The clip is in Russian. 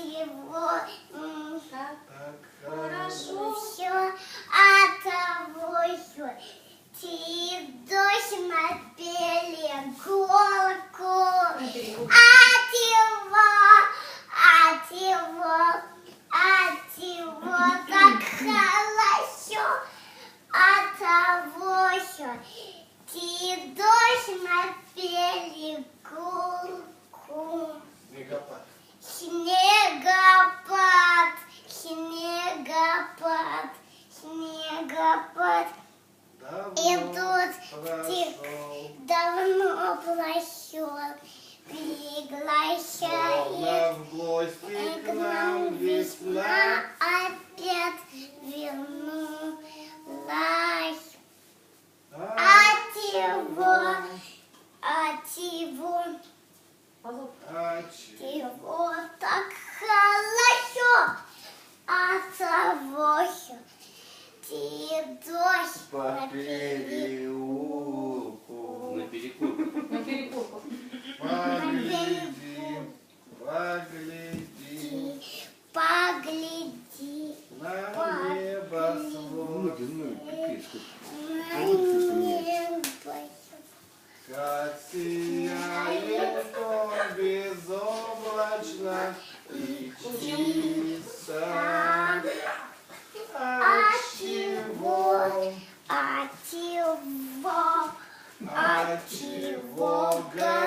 а чего, м, Хорошо. все, а того все. Ти дождь напели голку. А чего, а чего, а чего так хорошо, а того все. Ти дождь напели голку. Снегопад. Снегопад, снегопад, снегопад. Идут тих давно прошел, приглашает к нам весна. опять а ты дождь По переулку. На перекур. На перекурку. Погляди, погляди Погляди на пипец, как- на небо. Как сияет он безоблачно и чисто. А чего гормон